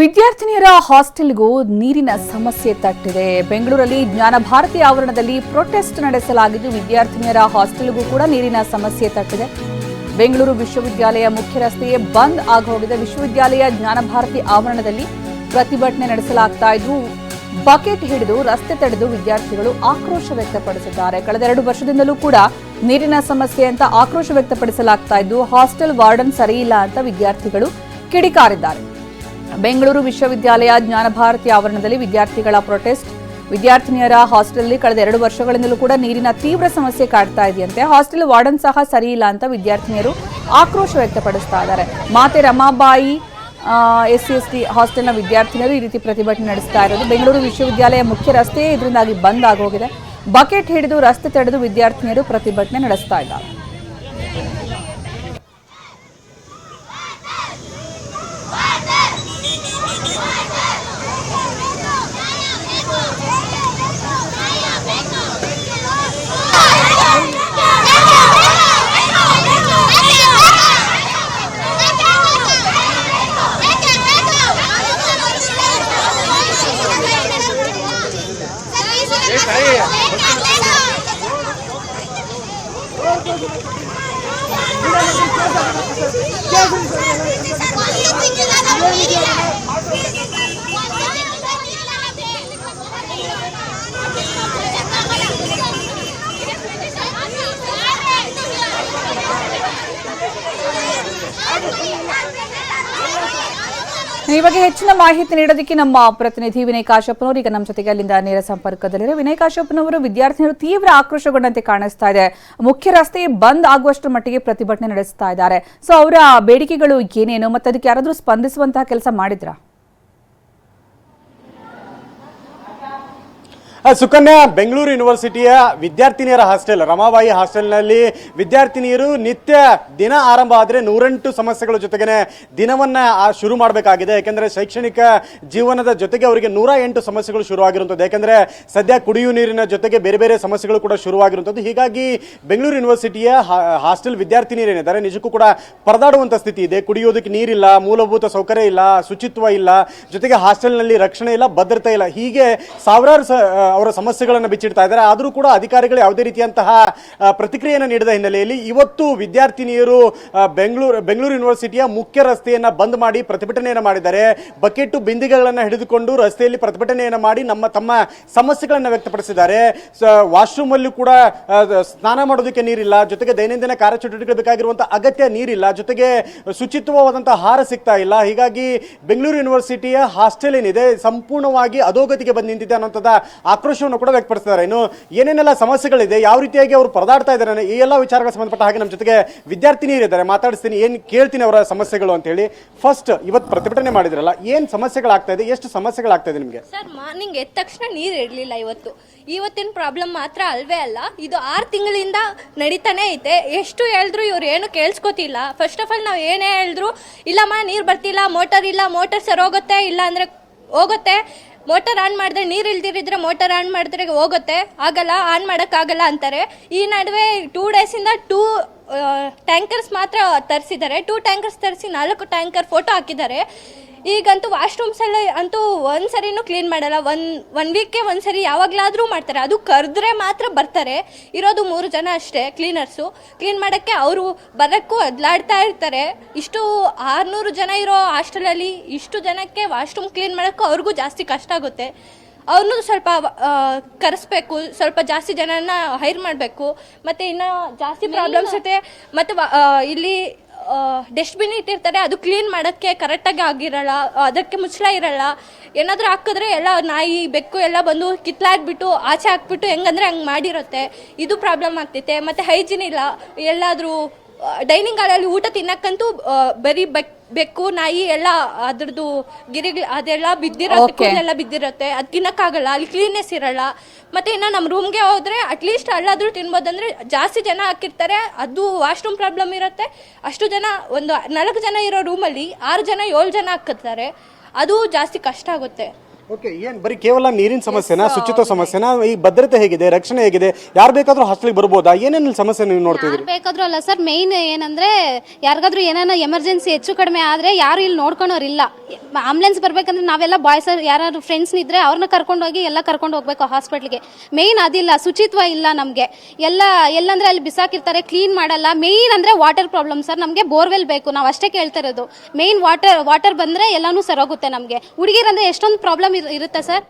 ವಿದ್ಯಾರ್ಥಿನಿಯರ ಹಾಸ್ಟೆಲ್ಗೂ ನೀರಿನ ಸಮಸ್ಯೆ ತಟ್ಟಿದೆ. ಬೆಂಗಳೂರಲ್ಲಿ ಜ್ಞಾನ ಭಾರತಿ ಆವರಣದಲ್ಲಿ ಪ್ರೊಟೆಸ್ಟ್ ನಡೆಸಲಾಗಿದ್ದು, ವಿದ್ಯಾರ್ಥಿನಿಯರ ಹಾಸ್ಟೆಲ್ಗೂ ಕೂಡ ನೀರಿನ ಸಮಸ್ಯೆ ತಟ್ಟಿದೆ. ಬೆಂಗಳೂರು ವಿಶ್ವವಿದ್ಯಾಲಯ ಮುಖ್ಯ ರಸ್ತೆಯೇ ಬಂದ್ ಆಗೋಗಿದೆ. ವಿಶ್ವವಿದ್ಯಾಲಯ ಜ್ಞಾನ ಭಾರತಿ ಆವರಣದಲ್ಲಿ ಪ್ರತಿಭಟನೆ ನಡೆಸಲಾಗ್ತಾ ಇದ್ದು, ಬಕೆಟ್ ಹಿಡಿದು ರಸ್ತೆ ತಡೆದು ವಿದ್ಯಾರ್ಥಿಗಳು ಆಕ್ರೋಶ ವ್ಯಕ್ತಪಡಿಸಿದ್ದಾರೆ. ಕಳೆದ ಎರಡು ವರ್ಷದಿಂದಲೂ ಕೂಡ ನೀರಿನ ಸಮಸ್ಯೆ ಅಂತ ಆಕ್ರೋಶ ವ್ಯಕ್ತಪಡಿಸಲಾಗ್ತಾ ಇದ್ದು, ಹಾಸ್ಟೆಲ್ ವಾರ್ಡನ್ ಸರಿಯಿಲ್ಲ ಅಂತ ವಿದ್ಯಾರ್ಥಿಗಳು ಕಿಡಿಕಾರಿದ್ದಾರೆ. ಬೆಂಗಳೂರು ವಿಶ್ವವಿದ್ಯಾಲಯ ಜ್ಞಾನ ಭಾರತಿ ಆವರಣದಲ್ಲಿ ವಿದ್ಯಾರ್ಥಿಗಳ ಪ್ರೊಟೆಸ್ಟ್. ವಿದ್ಯಾರ್ಥಿನಿಯರ ಹಾಸ್ಟೆಲ್ನಲ್ಲಿ ಕಳೆದ ಎರಡು ವರ್ಷಗಳಿಂದಲೂ ಕೂಡ ನೀರಿನ ತೀವ್ರ ಸಮಸ್ಯೆ ಕಾಡ್ತಾ ಇದೆಯಂತೆ. ಹಾಸ್ಟೆಲ್ ವಾರ್ಡನ್ ಸಹ ಸರಿ ಇಲ್ಲ ಅಂತ ವಿದ್ಯಾರ್ಥಿನಿಯರು ಆಕ್ರೋಶ ವ್ಯಕ್ತಪಡಿಸ್ತಾ ಇದ್ದಾರೆ. ಮಾತೆ Ramabai S C S T ಹಾಸ್ಟೆಲ್ನ ವಿದ್ಯಾರ್ಥಿನಿಯರು ಈ ರೀತಿ ಪ್ರತಿಭಟನೆ ನಡೆಸ್ತಾ ಇರೋದು. ಬೆಂಗಳೂರು ವಿಶ್ವವಿದ್ಯಾಲಯ ಮುಖ್ಯ ರಸ್ತೆಯೇ ಇದರಿಂದಾಗಿ ಬಂದ್ ಆಗೋಗಿದೆ. ಬಕೆಟ್ ಹಿಡಿದು ರಸ್ತೆ ತಡೆದು ವಿದ್ಯಾರ್ಥಿನಿಯರು ಪ್ರತಿಭಟನೆ ನಡೆಸ್ತಾ ಇದ್ದಾರೆ. Thank you. ಈ ಬಗ್ಗೆ ಹೆಚ್ಚಿನ ಮಾಹಿತಿ ನೀಡೋದಕ್ಕೆ ನಮ್ಮ ಪ್ರತಿನಿಧಿ ವಿನಯ್ ಕಾಶ್ಯಪ್ಪನವರು ಈಗ ನಮ್ಮ ಜೊತೆಗೆ ಅಲ್ಲಿಂದ ನೇರ ಸಂಪರ್ಕದಲ್ಲಿದ್ದಾರೆ. ವಿನಯ್ ಕಾಶ್ಯಪ್ಪನವರು ವಿದ್ಯಾರ್ಥಿನಿಯರು ತೀವ್ರ ಆಕ್ರೋಶಗೊಂಡಂತೆ ಕಾಣಿಸ್ತಾ ಇದೆ. ಮುಖ್ಯ ರಸ್ತೆ ಬಂದ್ ಆಗುವಷ್ಟರ ಮಟ್ಟಿಗೆ ಪ್ರತಿಭಟನೆ ನಡೆಸ್ತಾ ಇದ್ದಾರೆ. ಸೊ ಅವರ ಬೇಡಿಕೆಗಳು ಏನೇನು? ಮತ್ತೆ ಅದಕ್ಕೆ ಯಾರಾದರೂ ಸ್ಪಂದಿಸುವಂತಹ ಕೆಲಸ ಮಾಡಿದ್ರಾ? ಸುಕನ್ಯಾ, ಬೆಂಗಳೂರು ಯೂನಿವರ್ಸಿಟಿಯ ವಿದ್ಯಾರ್ಥಿನಿಯರ ಹಾಸ್ಟೆಲ್, ರಮಾಬಾಯಿ ಹಾಸ್ಟೆಲ್ನಲ್ಲಿ ವಿದ್ಯಾರ್ಥಿನಿಯರು ನಿತ್ಯ ದಿನ ಆರಂಭ ಆದರೆ ನೂರೆಂಟು ಸಮಸ್ಯೆಗಳ ಜೊತೆಗೇನೆ ದಿನವನ್ನ ಶುರು ಮಾಡಬೇಕಾಗಿದೆ. ಯಾಕೆಂದ್ರೆ ಶೈಕ್ಷಣಿಕ ಜೀವನದ ಜೊತೆಗೆ ಅವರಿಗೆ ನೂರ ಎಂಟು ಸಮಸ್ಯೆಗಳು ಶುರುವಾಗಿರುವಂಥದ್ದು. ಯಾಕೆಂದ್ರೆ ಸದ್ಯ ಕುಡಿಯುವ ನೀರಿನ ಜೊತೆಗೆ ಬೇರೆ ಬೇರೆ ಸಮಸ್ಯೆಗಳು ಕೂಡ ಶುರುವಾಗಿರುವಂಥದ್ದು. ಹೀಗಾಗಿ ಬೆಂಗಳೂರು ಯೂನಿವರ್ಸಿಟಿಯ ಹಾಸ್ಟೆಲ್ ವಿದ್ಯಾರ್ಥಿನಿಯರೇನಿದ್ದಾರೆ, ನಿಜಕ್ಕೂ ಕೂಡ ಪರದಾಡುವಂಥ ಸ್ಥಿತಿ ಇದೆ. ಕುಡಿಯೋದಕ್ಕೆ ನೀರಿಲ್ಲ, ಮೂಲಭೂತ ಸೌಕರ್ಯ ಇಲ್ಲ, ಶುಚಿತ್ವ ಇಲ್ಲ, ಜೊತೆಗೆ ಹಾಸ್ಟೆಲ್ನಲ್ಲಿ ರಕ್ಷಣೆ ಇಲ್ಲ, ಭದ್ರತೆ ಇಲ್ಲ. ಹೀಗೆ ಸಾವಿರಾರು ಅವರ ಸಮಸ್ಯೆಗಳನ್ನು ಬಿಚ್ಚಿಡ್ತಾ ಇದ್ದಾರೆ. ಆದರೂ ಕೂಡ ಅಧಿಕಾರಿಗಳು ಯಾವುದೇ ರೀತಿಯಂತಹ ಪ್ರತಿಕ್ರಿಯೆಯನ್ನು ನೀಡಿದ ಹಿನ್ನೆಲೆಯಲ್ಲಿ ಇವತ್ತು ವಿದ್ಯಾರ್ಥಿನಿಯರು ಬೆಂಗಳೂರು ಬೆಂಗಳೂರು ಯೂನಿವರ್ಸಿಟಿಯ ಮುಖ್ಯ ರಸ್ತೆಯನ್ನು ಬಂದ್ ಮಾಡಿ ಪ್ರತಿಭಟನೆಯನ್ನು ಮಾಡಿದ್ದಾರೆ. ಬಕೆಟ್ ಬಿಂದಿಗೆಗಳನ್ನು ಹಿಡಿದುಕೊಂಡು ರಸ್ತೆಯಲ್ಲಿ ಪ್ರತಿಭಟನೆಯನ್ನು ಮಾಡಿ ನಮ್ಮ, ತಮ್ಮ ಸಮಸ್ಯೆಗಳನ್ನು ವ್ಯಕ್ತಪಡಿಸಿದ್ದಾರೆ. ವಾಶ್ರೂಮ್ ಅಲ್ಲೂ ಕೂಡ ಸ್ನಾನ ಮಾಡೋದಕ್ಕೆ ನೀರಿಲ್ಲ. ಜೊತೆಗೆ ದೈನಂದಿನ ಕಾರ್ಯಚಟುವಟಿಕೆ ಬೇಕಾಗಿರುವಂತಹ ಅಗತ್ಯ ನೀರಿಲ್ಲ. ಜೊತೆಗೆ ಶುಚಿತ್ವವಾದಂಥ ಆಹಾರ ಸಿಗ್ತಾ ಇಲ್ಲ. ಹೀಗಾಗಿ ಬೆಂಗಳೂರು ಯೂನಿವರ್ಸಿಟಿಯ ಹಾಸ್ಟೆಲ್ ಏನಿದೆ, ಸಂಪೂರ್ಣವಾಗಿ ಅಧೋಗತಿಗೆ ಬಂದು ನಿಂತಿದೆ ಅನ್ನೋಂಥದ್ದು ಆಕ್ರೋಶವನ್ನು ಕೂಡ ವ್ಯಕ್ತಪಡಿಸಿದ್ದಾರೆ ಇನ್ನು ಏನೇನೆಲ್ಲ ಸಮಸ್ಯೆಗಳಿದೆ, ಯಾವ ರೀತಿಯಾಗಿ ಅವರು ಪರದಾಡ್ತಾ ಇದ್ದಾರೆ ಈ ಎಲ್ಲ ವಿಚಾರಗಳ ಸಂಬಂಧಪಟ್ಟ ಹಾಗೆ ನಮ್ಮ ಜೊತೆಗೆ ವಿದ್ಯಾರ್ಥಿನಿಯರು ಇದ್ದಾರೆ ಮಾತಾಡಿಸ್ತೀನಿ, ಏನು ಕೇಳ್ತೀನಿ ಅವರ ಸಮಸ್ಯೆಗಳು ಅಂತ ಹೇಳಿ. ಫಸ್ಟ್ ಇವತ್ತು ಪ್ರತಿಭಟನೆ ಮಾಡಿದ್ರಲ್ಲ, ಏನು ಸಮಸ್ಯೆಗಳಾಗ್ತಾ ಇದೆ, ಎಷ್ಟು ಸಮಸ್ಯೆಗಳಾಗ್ತಾ ಇದೆ ನಿಮಗೆ? ಸರ್, ಮಾರ್ನಿಂಗ್ ಎದ್ದ ತಕ್ಷಣ ನೀರು ಇರಲಿಲ್ಲ ಇವತ್ತು. ಇವತ್ತಿನ ಪ್ರಾಬ್ಲಮ್ ಮಾತ್ರ ಅಲ್ವೇ ಅಲ್ಲ, ಇದು ಆರು ತಿಂಗಳಿಂದ ನಡೀತಾನೆ ಐತೆ. ಎಷ್ಟು ಹೇಳಿದ್ರು ಇವ್ರು ಏನು ಕೇಳಿಸ್ಕೊತಿಲ್ಲ. ಫಸ್ಟ್ ಆಫ್ ಆಲ್ ನಾವು ಏನೇ ಹೇಳಿದ್ರು, ಇಲ್ಲಮ್ಮ, ನೀರು ಬರ್ತಿಲ್ಲ ಮೋಟರ್ ಇಲ್ಲ ಮೋಟರ್ ಸರ್ ಹೋಗುತ್ತೆ ಇಲ್ಲ ಅಂದರೆ ಹೋಗುತ್ತೆ. ಮೋಟರ್ ಆನ್ ಮಾಡಿದ್ರೆ ನೀರು ಇಲ್ದಿರಿದ್ರೆ ಮೋಟರ್ ಆನ್ ಮಾಡಿದ್ರೆ ಹೋಗುತ್ತೆ. ಆಗಲ್ಲ, ಆನ್ ಮಾಡೋಕ್ಕಾಗಲ್ಲ ಅಂತಾರೆ. ಈ ನಡುವೆ ಟೂ ಡೇಸಿಂದ ಟೂ ಟ್ಯಾಂಕರ್ಸ್ ಮಾತ್ರ ತರಿಸಿದ್ದಾರೆ. ಟೂ ಟ್ಯಾಂಕರ್ಸ್ ತರಿಸಿ ನಾಲ್ಕು ಟ್ಯಾಂಕರ್ ಫೋಟೋ ಹಾಕಿದ್ದಾರೆ. ಈಗಂತೂ ವಾಶ್ರೂಮ್ಸ್ ಎಲ್ಲ ಅಂತೂ ಒಂದು ಸರಿನೂ ಕ್ಲೀನ್ ಮಾಡಲ್ಲ. ಒನ್ ಒನ್ ವೀಕ್ಗೆ ಒಂದು ಸರಿ ಯಾವಾಗಲಾದರೂ ಮಾಡ್ತಾರೆ. ಅದು ಕರೆದ್ರೆ ಮಾತ್ರ ಬರ್ತಾರೆ. ಇರೋದು ಮೂರು ಜನ ಅಷ್ಟೇ ಕ್ಲೀನರ್ಸು ಕ್ಲೀನ್ ಮಾಡೋಕ್ಕೆ ಅವರು ಬರೋಕ್ಕೂ ಅದ್ಲಾಡ್ತಾ ಇರ್ತಾರೆ. ಇಷ್ಟು ಆರುನೂರು ಜನ ಇರೋ ಹಾಸ್ಟೆಲಲ್ಲಿ ಇಷ್ಟು ಜನಕ್ಕೆ ವಾಶ್ರೂಮ್ ಕ್ಲೀನ್ ಮಾಡೋಕ್ಕೂ ಅವ್ರಿಗೂ ಜಾಸ್ತಿ ಕಷ್ಟ ಆಗುತ್ತೆ. ಅವ್ರನ್ನೂ ಸ್ವಲ್ಪ ಕರೆಸ್ಬೇಕು ಸ್ವಲ್ಪ ಜಾಸ್ತಿ ಜನನ ಹೈರ್ ಮಾಡಬೇಕು ಮತ್ತು ಇನ್ನು ಜಾಸ್ತಿ ಪ್ರಾಬ್ಲಮ್ಸ್ ಇದೆ ಮತ್ತು ಇಲ್ಲಿ ಡಸ್ಟ್ಬಿನ್ ಇಟ್ಟಿರ್ತಾರೆ ಅದು ಕ್ಲೀನ್ ಮಾಡೋಕ್ಕೆ ಕರೆಕ್ಟಾಗಿ ಆಗಿರಲ್ಲ ಅದಕ್ಕೆ ಮುಚ್ಚಳ ಇರಲ್ಲ. ಏನಾದರೂ ಹಾಕಿದ್ರೆ ಎಲ್ಲ ನಾಯಿ ಬೆಕ್ಕು ಎಲ್ಲ ಬಂದು ಕಿತ್ಲಾಡ್ಬಿಟ್ಟು ಆಚೆ ಹಾಕ್ಬಿಟ್ಟು ಹೆಂಗಂದ್ರೆ ಹಂಗೆ ಮಾಡಿರುತ್ತೆ. ಇದು ಪ್ರಾಬ್ಲಮ್ ಆಗ್ತೈತೆ. ಮತ್ತು ಹೈಜಿನ್ ಇಲ್ಲ. ಎಲ್ಲಾದರೂ ಡೈನಿಂಗ್ ಹಾಲಲ್ಲಿ ಊಟ ತಿನ್ನಕ್ಕಂತೂ ಬರೀ ಬೆಕ್ ಬೆಕ್ಕು ನಾಯಿ ಎಲ್ಲ ಅದ್ರದ್ದು ಗಿರಿ ಅದೆಲ್ಲ ಬಿದ್ದಿರುತ್ತೆ ಬಿದ್ದಿರತ್ತೆ ಅದ್ ಬಿದ್ದಿರುತ್ತೆ. ಅದು ತಿನ್ನಕ್ಕಾಗಲ್ಲ ಅಲ್ಲಿ ಕ್ಲೀನ್ನೆಸ್ ಇರಲ್ಲ. ಮತ್ತೆ ಇನ್ನು ನಮ್ಮ ರೂಮ್ಗೆ ಹೋದ್ರೆ ಅಟ್ಲೀಸ್ಟ್ ಅಲ್ಲಾದ್ರೂ ತಿನ್ಬೋದಂದ್ರೆ ಜಾಸ್ತಿ ಜನ ಹಾಕಿರ್ತಾರೆ ಅದು ವಾಶ್ರೂಮ್ ಪ್ರಾಬ್ಲಮ್ ಇರುತ್ತೆ. ಅಷ್ಟು ಜನ ಒಂದು ನಾಲ್ಕು ಜನ ಇರೋ ರೂಮಲ್ಲಿ ಆರು ಜನ ಏಳು ಜನ ಹಾಕಿರ್ತಾರೆ. ಅದು ಜಾಸ್ತಿ ಕಷ್ಟ ಆಗುತ್ತೆ. ಓಕೆ ಏನು ಬರೀ ಕೇವಲ ನೀರಿನ ಸಮಸ್ಯೆನಾ ಶುಚಿತ್ವ ಸಮಸ್ಯೆನಾ ಈ ಭದ್ರತೆ ಹೇಗಿದೆ ರಕ್ಷಣೆ ಹೇಗಿದೆ ಯಾರು ಬೇಕಾದ್ರೂ ಹಾಸ್ಟೆಲ್ಗೆ ಬರ್ಬೋದಾ? ಏನೇನು ಸಮಸ್ಯೆ ನೀವು ನೋಡ್ತಿದ್ರಿ ಯಾರು ಬೇಕಾದ್ರೂ ಅಲ್ಲ ಸರ್ ಮೇಯ್ನ್ ಏನಂದ್ರೆ ಯಾರಿಗಾದ್ರೂ ಏನಾನ ಎಮರ್ಜೆನ್ಸಿ ಹೆಚ್ಚು ಕಡಿಮೆ ಆದ್ರೆ ಯಾರು ಇಲ್ಲಿ ನೋಡ್ಕೊಳೋರಿಲ್ಲ ಆಂಬುಲೆನ್ಸ್ ಬರ್ಬೇಕಂದ್ರೆ ನಾವೆಲ್ಲ ಬಾಯ್ಸ್ ಯಾರು ಫ್ರೆಂಡ್ಸ್ ಇದ್ರೆ ಅವ್ರನ್ನ ಕರ್ಕೊಂಡು ಹೋಗಿ ಎಲ್ಲ ಕರ್ಕೊಂಡು ಹೋಗ್ಬೇಕು ಹಾಸ್ಪಿಟ್ಲಿಗೆ ಮೇಯ್ನ್ ಅದಿಲ್ಲ ಶುಚಿತ್ವ ಇಲ್ಲ ನಮಗೆ. ಎಲ್ಲ ಎಲ್ಲಂದ್ರೆ ಅಲ್ಲಿ ಬಿಸಾಕಿರ್ತಾರೆ ಕ್ಲೀನ್ ಮಾಡಲ್ಲ. ಮೇಯ್ನ್ ಅಂದ್ರೆ ವಾಟರ್ ಪ್ರಾಬ್ಲಮ್ ಸರ್ ನಮಗೆ ಬೋರ್ವೆಲ್ ಬೇಕು ನಾವು ಅಷ್ಟೇ ಕೇಳ್ತಾ ಇರೋದು. ಮೇಯ್ನ್ ವಾಟರ್ ವಾಟರ್ ಬಂದ್ರೆ ಎಲ್ಲಾನು ಸರೋಗುತ್ತೆ ನಮಗೆ. ಹುಡುಗಿರಂದ್ರೆ ಎಷ್ಟೊಂದು ಪ್ರಾಬ್ಲಮ್ ಇರುತ್ತೆ ಸರ್